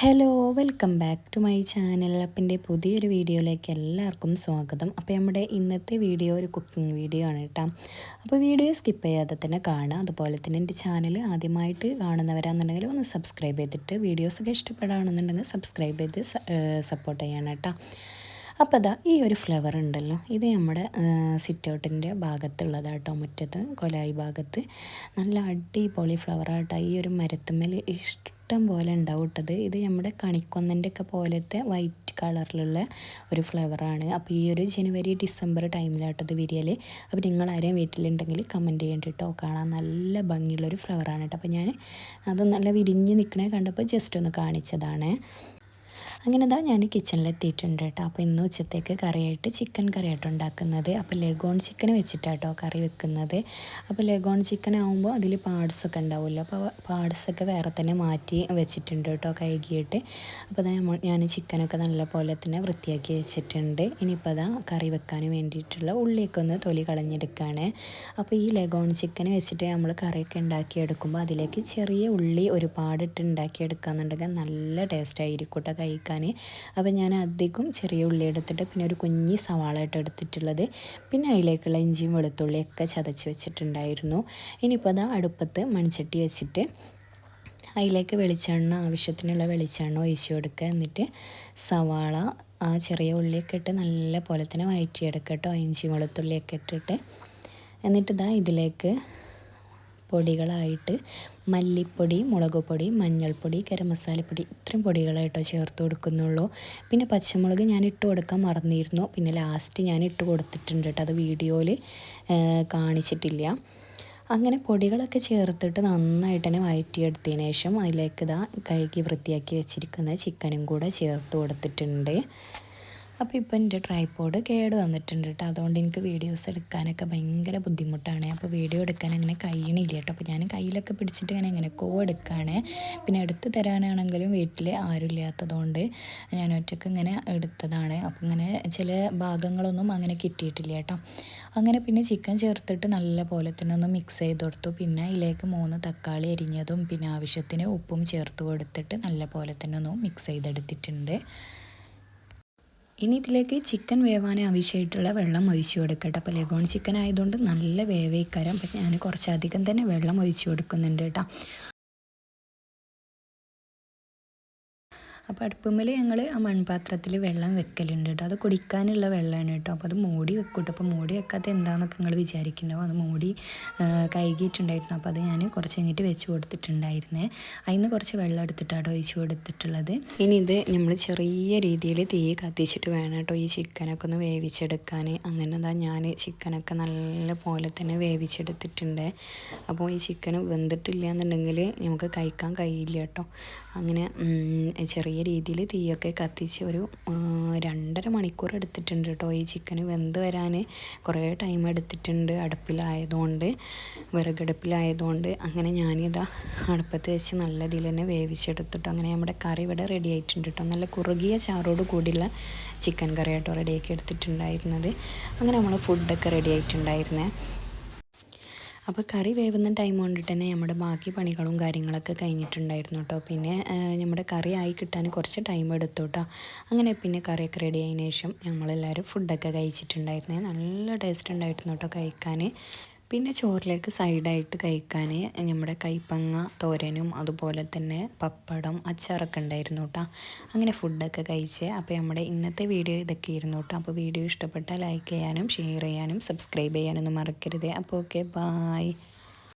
Hello welcome back to my channel അപ്പിന്റെ പുതിയൊരു വീഡിയോയിലേക്ക് എല്ലാവർക്കും സ്വാഗതം. അപ്പോൾ നമ്മുടെ ഇന്നത്തെ വീഡിയോ ഒരു കുക്കിംഗ് വീഡിയോ ആണ് കേട്ടോ അപ്പോൾ വീഡിയോ സ്കിപ്പ് ചെയ്യാതെ തന്നെ കാണുക. അതുപോലെ തന്നെ എന്റെ ചാനൽ ആദ്യമായിട്ട് കാണുന്നവരാണെന്നുണ്ടെങ്കിൽ ഒന്ന് സബ്സ്ക്രൈബ് ചെയ്തിട്ട് വീഡിയോസൊക്കെ ഇഷ്ടപ്പെടുകയാണെന്നുണ്ടെങ്കിൽ സബ്സ്ക്രൈബ് ചെയ്ത് സപ്പോർട്ട് ചെയ്യണം കേട്ടോ അപ്പോൾ അതാ ഈ ഒരു ഫ്ലവർ ഉണ്ടല്ലോ. ഇത് നമ്മുടെ സിറ്റ് ഔട്ടിന്റെ ഭാഗത്തുള്ളതാട്ടോ മുറ്റത്ത് കൊലായി ഭാഗത്ത്. നല്ല അടിപൊളി ഫ്ലവർ ആട്ടോ ഈ ഒരു മരത്തുമ്മൽ ഇഷ്ടം ഇഷ്ടം പോലെ ഉണ്ടാവും ഇട്ടത് ഇത് നമ്മുടെ കണിക്കൊന്നന്റെ ഒക്കെ പോലത്തെ വൈറ്റ് കളറിലുള്ള ഒരു ഫ്ലവറാണ് അപ്പോൾ ഈ ഒരു ജനുവരി ഡിസംബർ ടൈമിലാട്ടത് വിരിയൽ അപ്പോൾ നിങ്ങൾ ആരെയും വീട്ടിലുണ്ടെങ്കിൽ കമന്റ് ചെയ്യേണ്ടി കേട്ടോ കാണാൻ നല്ല ഭംഗിയുള്ളൊരു ഫ്ലവറാണ് കേട്ടോ അപ്പോൾ ഞാൻ അത് നല്ല വിരിഞ്ഞ് നിൽക്കണേ കണ്ടപ്പോൾ ജസ്റ്റ് ഒന്ന് കാണിച്ചതാണ്. അങ്ങനെ ഇതാ ഞാൻ കിച്ചണിലെത്തിയിട്ടുണ്ട് കേട്ടോ. അപ്പോൾ ഇന്ന് ഉച്ചത്തേക്ക് കറിയായിട്ട് ചിക്കൻ കറിയായിട്ട് ഉണ്ടാക്കുന്നത്. അപ്പോൾ ലെഗോൺ ചിക്കൻ വെച്ചിട്ടാട്ടോ കറി വെക്കുന്നത്. അപ്പോൾ ലെഗോൺ ചിക്കൻ ആകുമ്പോൾ അതിൽ പാർട്സൊക്കെ ഉണ്ടാവുമല്ലോ. അപ്പോൾ പാർട്സൊക്കെ വേറെ തന്നെ മാറ്റി വെച്ചിട്ടുണ്ട് കേട്ടോ കഴുകിയിട്ട്. അപ്പോൾ അതാ ഞാൻ ചിക്കനൊക്കെ നല്ല പോലെ തന്നെ വൃത്തിയാക്കി വെച്ചിട്ടുണ്ട്. ഇനിയിപ്പോൾ അതാ കറി വെക്കാൻ വേണ്ടിയിട്ടുള്ള ഉള്ളിയൊക്കെ ഒന്ന് തൊലി കളഞ്ഞെടുക്കുകയാണ് അപ്പോൾ ഈ ലെഗോൺ ചിക്കൻ വെച്ചിട്ട് നമ്മൾ കറിയൊക്കെ ഉണ്ടാക്കിയെടുക്കുമ്പോൾ അതിലേക്ക് ചെറിയ ഉള്ളി ഒരുപാടിട്ട് ഉണ്ടാക്കിയെടുക്കുകയെന്നുണ്ടെങ്കിൽ നല്ല ടേസ്റ്റ് ആയിരിക്കും കേട്ടോ കഴിക്കാൻ അപ്പോൾ ഞാൻ അധികം ചെറിയ ഉള്ളി എടുത്തിട്ട് പിന്നെ ഒരു കുഞ്ഞി സവാള എടുത്തിട്ടുള്ളത്. പിന്നെ അതിലേക്കുള്ള ഇഞ്ചിയും വെളുത്തുള്ളിയൊക്കെ ചതച്ച് വെച്ചിട്ടുണ്ടായിരുന്നു. ഇനിയിപ്പോൾ അതാ അടുപ്പത്ത് മൺചട്ടി വെച്ചിട്ട് അതിലേക്ക് വെളിച്ചെണ്ണ ആവശ്യത്തിനുള്ള വെളിച്ചെണ്ണ ഒഴിച്ചു കൊടുക്കുക. എന്നിട്ട് സവാള ആ ചെറിയ ഉള്ളിയൊക്കെ ഇട്ട് നല്ല പോലെ തന്നെ വയറ്റിയെടുക്കുക കേട്ടോ. ഇഞ്ചി വെളുത്തുള്ളിയൊക്കെ ഇട്ടിട്ട്. എന്നിട്ട് ഇതാ ഇതിലേക്ക് പൊടികളായിട്ട് മല്ലിപ്പൊടി മുളക് പൊടി മഞ്ഞൾപ്പൊടി ഗരം മസാലപ്പൊടി ഇത്രയും പൊടികളായിട്ടോ ചേർത്ത് കൊടുക്കുന്നുള്ളൂ. പിന്നെ പച്ചമുളക് ഞാൻ ഇട്ട് കൊടുക്കാൻ മറന്നിരുന്നു. പിന്നെ ലാസ്റ്റ് ഞാൻ ഇട്ട് കൊടുത്തിട്ടുണ്ട് കേട്ടോ. അത് വീഡിയോയിൽ കാണിച്ചിട്ടില്ല. അങ്ങനെ പൊടികളൊക്കെ ചേർത്തിട്ട് നന്നായിട്ട് തന്നെ വഴറ്റിയെടുത്തതിന് ശേഷം അതിലേക്ക് ഇതാ കഴുകി വൃത്തിയാക്കി വെച്ചിരിക്കുന്ന ചിക്കനും കൂടെ ചേർത്ത് കൊടുത്തിട്ടുണ്ട്. അപ്പോൾ ഇപ്പോൾ എന്റെ ട്രൈപ്പോഡ് കേട് വന്നിട്ടുണ്ട് കേട്ടോ അതുകൊണ്ട് എനിക്ക് വീഡിയോസ് എടുക്കാനൊക്കെ ഭയങ്കര ബുദ്ധിമുട്ടാണ്. അപ്പോൾ വീഡിയോ എടുക്കാൻ അങ്ങനെ കഴിയണില്ല കേട്ടോ അപ്പോൾ ഞാൻ കയ്യിലൊക്കെ പിടിച്ചിട്ട് ഞാൻ കോ എടുക്കുകയാണ് പിന്നെ എടുത്ത് തരാനാണെങ്കിലും വീട്ടിൽ ആരും ഇല്ലാത്തതുകൊണ്ട് ഞാൻ ഒറ്റയ്ക്ക് ഇങ്ങനെ എടുത്തതാണ്. അപ്പോൾ ഇങ്ങനെ ചില ഭാഗങ്ങളൊന്നും അങ്ങനെ കിട്ടിയിട്ടില്ല കേട്ടോ അങ്ങനെ പിന്നെ ചിക്കൻ ചേർത്തിട്ട് നല്ല പോലെ തന്നെ ഒന്ന് മിക്സ് ചെയ്ത് കൊടുത്തു. പിന്നെ അതിലേക്ക് മൂന്ന് തക്കാളി അരിഞ്ഞതും പിന്നെ ആവശ്യത്തിന് ഉപ്പും ചേർത്ത് കൊടുത്തിട്ട് നല്ല പോലെ തന്നെ ഒന്ന് മിക്സ് ചെയ്തെടുത്തിട്ടുണ്ട്. ഇനി ഇതിലേക്ക് ചിക്കൻ വേവാൻ ആവശ്യമായിട്ടുള്ള വെള്ളം ഒഴിച്ചു കൊടുക്കട്ടെ. അപ്പോൾ ലഗോൺ ചിക്കൻ ആയതുകൊണ്ട് നല്ല വേവേക്കാരം. അപ്പം ഞാൻ കുറച്ചധികം തന്നെ വെള്ളം ഒഴിച്ചു കൊടുക്കുന്നുണ്ട് കേട്ടോ. അപ്പോൾ അടുപ്പുമ്മൽ ഞങ്ങൾ ആ മൺപാത്രത്തിൽ വെള്ളം വെക്കലുണ്ട് കേട്ടോ അത് കുടിക്കാനുള്ള വെള്ളമാണ് കേട്ടോ അപ്പോൾ അത് മൂടി വെക്കൂട്ടോ. അപ്പോൾ മൂടി വെക്കാത്ത എന്താണെന്നൊക്കെ നിങ്ങൾ വിചാരിക്കുന്നുണ്ടാവും. അത് മൂടി കഴുകിയിട്ടുണ്ടായിരുന്നു. അപ്പോൾ അത് ഞാൻ കുറച്ച് കഴിഞ്ഞിട്ട് വെച്ച് കൊടുത്തിട്ടുണ്ടായിരുന്നേ. നിന്ന് കുറച്ച് വെള്ളം എടുത്തിട്ടാണ് ഒഴിച്ച് കൊടുത്തിട്ടുള്ളത്. ഇനി ഇത് നമ്മൾ ചെറിയ രീതിയിൽ തീ കത്തിച്ചിട്ട് വേണം കേട്ടോ ഈ ചിക്കനൊക്കെ ഒന്ന് വേവിച്ചെടുക്കാൻ അങ്ങനെ എന്താ ഞാൻ ചിക്കനൊക്കെ നല്ല പോലെ തന്നെ വേവിച്ചെടുത്തിട്ടുണ്ട്. അപ്പോൾ ഈ ചിക്കൻ വെന്തിട്ടില്ല എന്നുണ്ടെങ്കിൽ നമുക്ക് കഴിക്കാൻ കഴിയില്ല കേട്ടോ അങ്ങനെ ചെറിയ ചെറിയ രീതിയിൽ തീയൊക്കെ കത്തിച്ച് ഒരു രണ്ടര മണിക്കൂർ എടുത്തിട്ടുണ്ട് കേട്ടോ ഈ ചിക്കൻ വെന്ത് വരാൻ കുറേ ടൈം എടുത്തിട്ടുണ്ട് അടുപ്പിലായതുകൊണ്ട് വിറകടുപ്പിലായതുകൊണ്ട്. അങ്ങനെ ഞാനിതാ അടുപ്പത്ത് വെച്ച് നല്ല രീതിയിൽ തന്നെ വേവിച്ചെടുത്തിട്ടോ അങ്ങനെ നമ്മുടെ കറി ഇവിടെ റെഡി ആയിട്ടുണ്ട് കേട്ടോ നല്ല കുറുകിയ ചാറോട് കൂടിയുള്ള ചിക്കൻ കറി കേട്ടോ റെഡിയാക്കി എടുത്തിട്ടുണ്ടായിരുന്നത്. അങ്ങനെ നമ്മൾ ഫുഡൊക്കെ റെഡി ആയിട്ടുണ്ടായിരുന്നേ. അപ്പോൾ കറി വേവുന്ന ടൈം കൊണ്ടിട്ട് തന്നെ നമ്മുടെ ബാക്കി പണികളും കാര്യങ്ങളൊക്കെ കഴിഞ്ഞിട്ടുണ്ടായിരുന്നു കേട്ടോ പിന്നെ നമ്മുടെ കറി ആയി കിട്ടാൻ കുറച്ച് ടൈം എടുത്തു കേട്ടോ അങ്ങനെ പിന്നെ കറിയൊക്കെ റെഡി ആയതിനു ശേഷം ഞങ്ങളെല്ലാവരും ഫുഡൊക്കെ കഴിച്ചിട്ടുണ്ടായിരുന്നേ. നല്ല ടേസ്റ്റ് ഉണ്ടായിരുന്നു കേട്ടോ കഴിക്കാൻ പിന്നെ ചോറിലേക്ക് സൈഡായിട്ട് കഴിക്കാൻ നമ്മുടെ കൈപ്പങ്ങ തോരനും അതുപോലെ തന്നെ പപ്പടം അച്ചാറൊക്കെ ഉണ്ടായിരുന്നു കേട്ടോ അങ്ങനെ ഫുഡൊക്കെ കഴിച്ച് അപ്പോൾ നമ്മുടെ ഇന്നത്തെ വീഡിയോ ഇതൊക്കെ ഇരുന്നു കേട്ടോ അപ്പോൾ വീഡിയോ ഇഷ്ടപ്പെട്ടാൽ ലൈക്ക് ചെയ്യാനും ഷെയർ ചെയ്യാനും സബ്സ്ക്രൈബ് ചെയ്യാനൊന്നും മറക്കരുത്. അപ്പോൾ ഓക്കെ ബായ്